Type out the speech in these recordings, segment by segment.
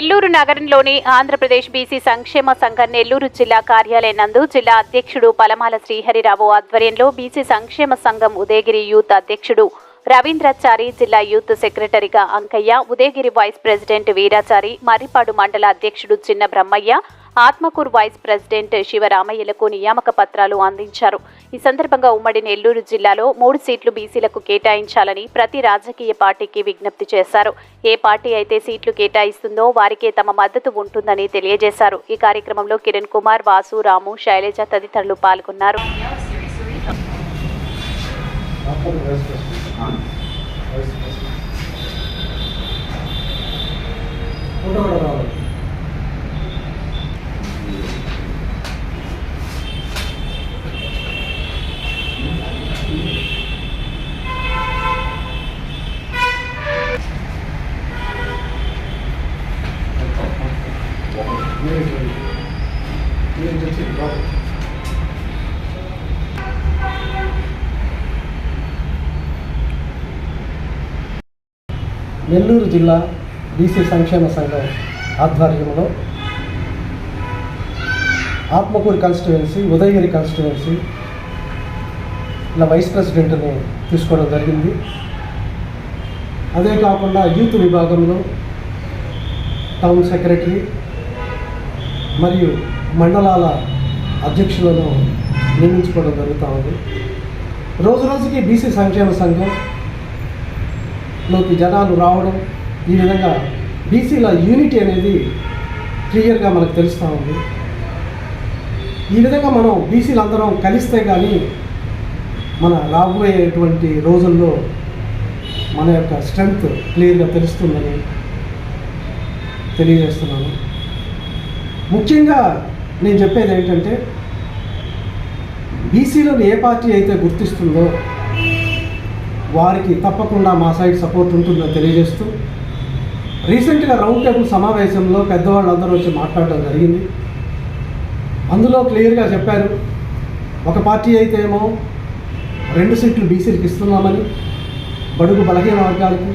నెల్లూరు నగరంలోని ఆంధ్రప్రదేశ్ బీసీ సంక్షేమ సంఘం నెల్లూరు జిల్లా కార్యాలయం నందు జిల్లా అధ్యక్షుడు పలమాల శ్రీహరిరావు ఆధ్వర్యంలో బీసీ సంక్షేమ సంఘం ఉదయగిరి యూత్ అధ్యక్షుడు రవీంద్రచారి జిల్లా యూత్ సెక్రటరీగా అంకయ్య ఉదయగిరి వైస్ ప్రెసిడెంట్ వీరాచారి మర్రిపాడు మండల అధ్యక్షుడు చిన్న బ్రహ్మయ్య ఆత్మకూర్ వైస్ ప్రెసిడెంట్ శివరామయ్యలకు నియామక పత్రాలు అందించారు. ఈ సందర్భంగా ఉమ్మడి నెల్లూరు జిల్లాలో మూడు సీట్లు బీసీలకు కేటాయించాలని ప్రతి రాజకీయ పార్టీకి విజ్ఞప్తి చేశారు. ఏ పార్టీ అయితే సీట్లు కేటాయిస్తుందో వారికే తమ మద్దతు ఉంటుందని తెలియజేశారు. ఈ కార్యక్రమంలో కిరణ్ కుమార్ వాసు రాము శైలజ తదితరులు పాల్గొన్నారు. ఫోటో కూడా రావాలి నెల్లూరు జిల్లా బీసీ సంక్షేమ సంఘం ఆధ్వర్యంలో ఆత్మకూరు కాన్స్టిట్యువెన్సీ ఉదయగిరి కాన్స్టిట్యువెన్సీ ఇలా వైస్ ప్రెసిడెంట్ని తీసుకోవడం జరిగింది. అదే కాకుండా యూత్ విభాగంలో టౌన్ సెక్రటరీ మరియు మండలాల అధ్యక్షులను నియమించుకోవడం జరుగుతూ ఉంది. రోజు రోజుకి బీసీ సంక్షేమ సంఘం లోకి జనాలు రావడం ఈ విధంగా బీసీల యూనిటీ అనేది క్లియర్గా మనకు తెలుస్తూ ఉంది. ఈ విధంగా మనం బీసీలు అందరం కలిస్తే కానీ మన రాబోయేటువంటి రోజుల్లో మన యొక్క స్ట్రెంగ్త్ క్లియర్గా తెలుస్తుందని తెలియజేస్తున్నాను. ముఖ్యంగా నేను చెప్పేది ఏంటంటే బీసీలను ఏ పార్టీ అయితే గుర్తిస్తుందో వారికి తప్పకుండా మా సైడ్ సపోర్ట్ ఉంటుందో తెలియజేస్తూ రీసెంట్గా రౌండ్ టేబుల్ సమావేశంలో పెద్దవాళ్ళందరూ వచ్చి మాట్లాడడం జరిగింది. అందులో క్లియర్గా చెప్పారు ఒక పార్టీ అయితే ఏమో రెండు సీట్లు బీసీలకు ఇస్తున్నామని బడుగు బలహీన వర్గాలకు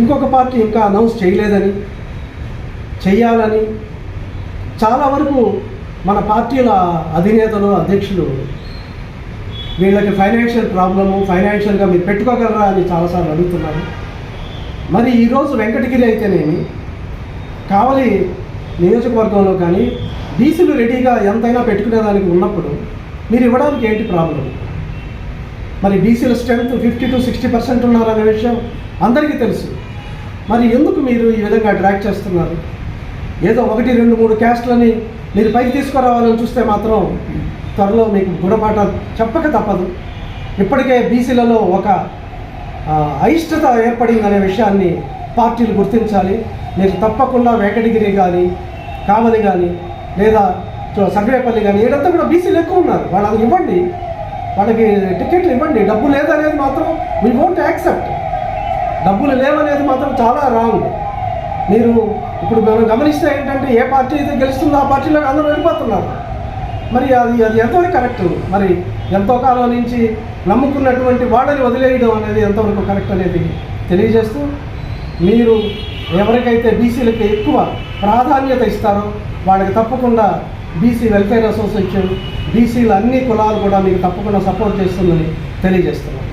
ఇంకొక పార్టీ ఇంకా అనౌన్స్ చేయలేదని చెయ్యాలని చాలా వరకు మన పార్టీల అధినేతలు అధ్యక్షులు వీళ్ళకి ఫైనాన్షియల్ ప్రాబ్లము ఫైనాన్షియల్గా మీరు పెట్టుకోగలరా అని చాలాసార్లు అడుగుతున్నారు. మరి ఈరోజు వెంకటగిరి అయితేనేమి? కావలి నియోజకవర్గంలో కానీ బీసీలు రెడీగా ఎంతైనా పెట్టుకునేదానికి ఉన్నప్పుడు మీరు ఇవ్వడానికి ఏంటి ప్రాబ్లం? మరి బీసీల strength fifty two sixty percent ఉన్నారనే విషయం అందరికీ తెలుసు. మరి ఎందుకు మీరు ఈ విధంగా ట్రాక్ చేస్తున్నారు? ఏదో ఒకటి రెండు మూడు క్యాస్ట్లని మీరు పైకి తీసుకురావాలని చూస్తే మాత్రం త్వరలో మీకు గుణపాఠ చెప్పక తప్పదు. ఇప్పటికే బీసీలలో ఒక అయిష్టత ఏర్పడిందనే విషయాన్ని పార్టీలు గుర్తించాలి. మీరు తప్పకుండా వేకటగిరి కానీ కావలి కానీ లేదా సర్వేపల్లి కానీ ఏడంతా కూడా బీసీలు ఎక్కువ ఉన్నారు. వాళ్ళకి ఇవ్వండి. వాళ్ళకి టికెట్లు ఇవ్వండి. డబ్బు లేదనేది మాత్రం వీ వోంట్ యాక్సెప్ట్ డబ్బులు లేవనేది మాత్రం చాలా రాంగ్ మీరు ఇప్పుడు మనం గమనిస్తే ఏంటంటే ఏ పార్టీ అయితే గెలుస్తుందో ఆ పార్టీలో అందరూ వెళ్ళిపోతున్నారు మరి అది అది ఎంతవరకు కరెక్ట్ మరి ఎంతో కాలం నుంచి నమ్ముకున్నటువంటి వాళ్ళని వదిలేయడం అనేది ఎంతవరకు కరెక్ట్ అనేది తెలియజేస్తూ మీరు ఎవరికైతే బీసీలకి ఎక్కువ ప్రాధాన్యత ఇస్తారో వాళ్ళకి తప్పకుండా బీసీ వెల్ఫేర్ అసోసియేషన్ బీసీలు అన్ని కులాలు కూడా మీకు తప్పకుండా సపోర్ట్ చేస్తుందని తెలియజేస్తున్నాను.